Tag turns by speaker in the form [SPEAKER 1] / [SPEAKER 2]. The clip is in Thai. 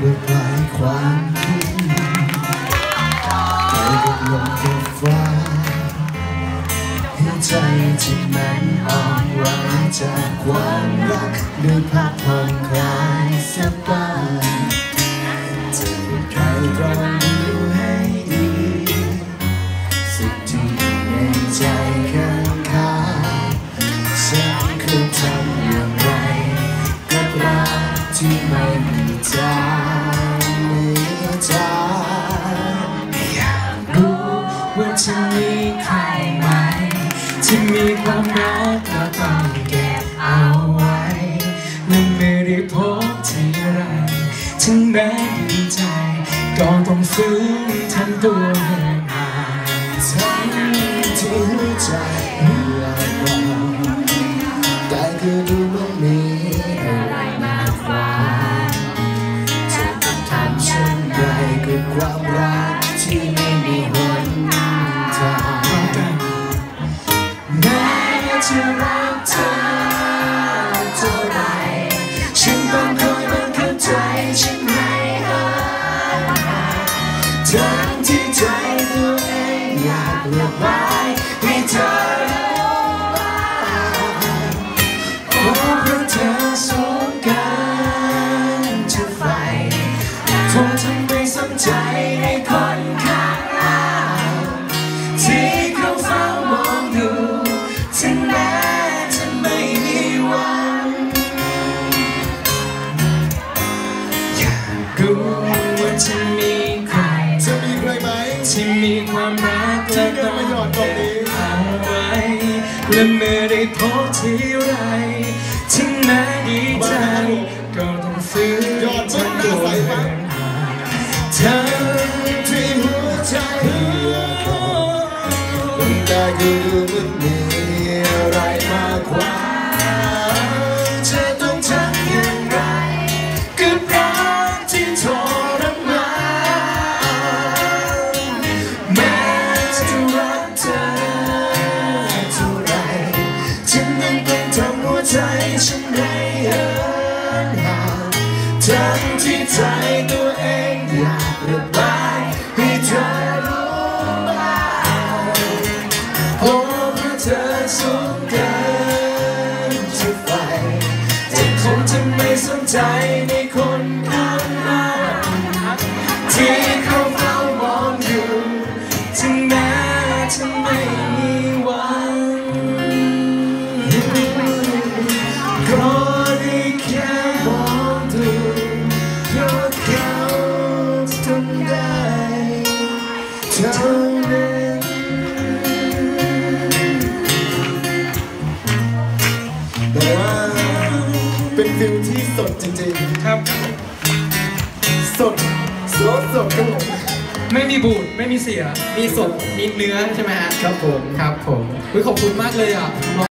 [SPEAKER 1] ไม่เพื่อคลายความทุกข์ไปกับลมกับฟ้าให้ใจที่มันอ่อนไหวจากความรักด้วยพักผ่อนคลายสบายจะมีใครตรองดูให้ดีสิ่งที่ในใจข้างคาฉันคือทำอย่างไรกับรักที่ไม่มีใจไม่ ใจอยากรู้ว่าจะมีใครไหม ที่มีความรักก็ต้องเก็บเอาไว้และไม่ได้พบทีไรถึงแม้ดีใจ ก็ต้องฟื้นทำตัวให้หายทั้งที่หัวใจ ความรักที่ไม่มีหนทางแม้จะรักเธอเท่าไรฉันต้องคอยบังคับใจฉันไม่ให้ทั้งที่ใจตัวเองอยากระบาย ที่มีความรักและ
[SPEAKER 2] ที่เดินมาหยอดตรงนี้
[SPEAKER 1] เอาไว้และเมื่อได้พบทีไรถึงแม้ดีใจก็ต้องฟื้น
[SPEAKER 2] หยอดมึงหน้าใสปะ
[SPEAKER 1] ทั้งที่หัวใจ
[SPEAKER 2] แต่คือดูมันมีอะ
[SPEAKER 1] ที่ใจตัวเองอยากระบายให้เธอรู้บ้างโอ้เพราะเธอสูงเกินจะไปแต่คงจะไม่สนใจในคนข้างหน้าที่ เท่านั้น
[SPEAKER 2] แต่ว่าเป็นฟิลที่สดจริง
[SPEAKER 1] ครับ
[SPEAKER 2] ๆสดสดสดครับผม
[SPEAKER 1] ไม่มีบูดไม่มีเสีย
[SPEAKER 3] มีสดมีเนื้อใช่ไหมฮะ
[SPEAKER 2] ครับผม
[SPEAKER 3] ครับผมอุ๊ยขอบคุณมากเลยอะ